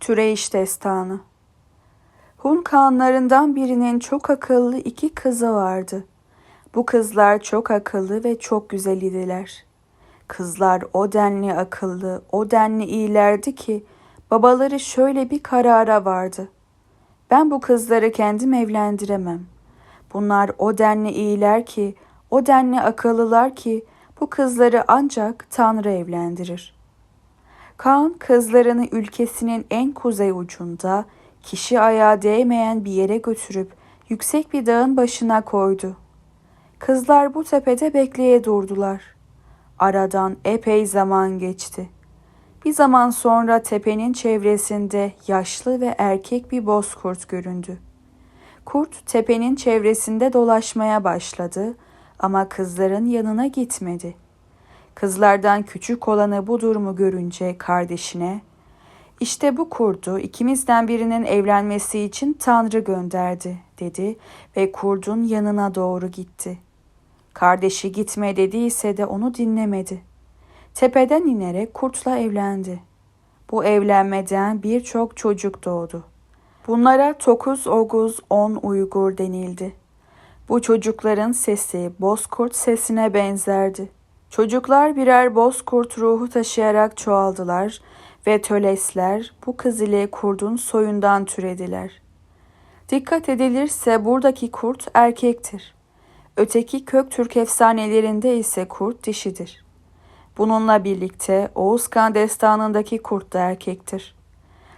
Türeyiş Destanı Hun kağanlarından birinin çok akıllı iki kızı vardı. Bu kızlar çok akıllı ve çok güzel idiler. Kızlar o denli akıllı, o denli iyilerdi ki babaları şöyle bir karara vardı. Ben bu kızları kendim evlendiremem. Bunlar o denli iyiler ki, o denli akıllılar ki bu kızları ancak Tanrı evlendirir.'' Kaan kızlarını ülkesinin en kuzey ucunda kişi ayağı değmeyen bir yere götürüp yüksek bir dağın başına koydu. Kızlar bu tepede bekleye durdular. Aradan epey zaman geçti. Bir zaman sonra tepenin çevresinde yaşlı ve erkek bir bozkurt göründü. Kurt tepenin çevresinde dolaşmaya başladı ama kızların yanına gitmedi.'' Kızlardan küçük olanı bu durumu görünce kardeşine işte bu kurdu ikimizden birinin evlenmesi için Tanrı gönderdi dedi ve kurdun yanına doğru gitti. Kardeşi gitme dediyse de onu dinlemedi. Tepeden inerek kurtla evlendi. Bu evlenmeden birçok çocuk doğdu. Bunlara Tokuz Oguz On Uygur denildi. Bu çocukların sesi bozkurt sesine benzerdi. Çocuklar birer bozkurt ruhu taşıyarak çoğaldılar ve tölesler bu kız ile kurdun soyundan türediler. Dikkat edilirse buradaki kurt erkektir. Öteki kök Türk efsanelerinde ise kurt dişidir. Bununla birlikte Oğuzkan destanındaki kurt da erkektir.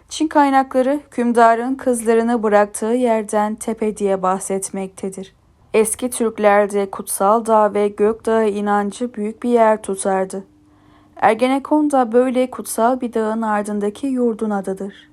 Çin kaynakları hükümdarın kızlarını bıraktığı yerden tepe diye bahsetmektedir. Eski Türklerde Kutsal Dağ ve Gökdağı inancı büyük bir yer tutardı. Ergenekon da böyle kutsal bir dağın ardındaki yurdun adıdır.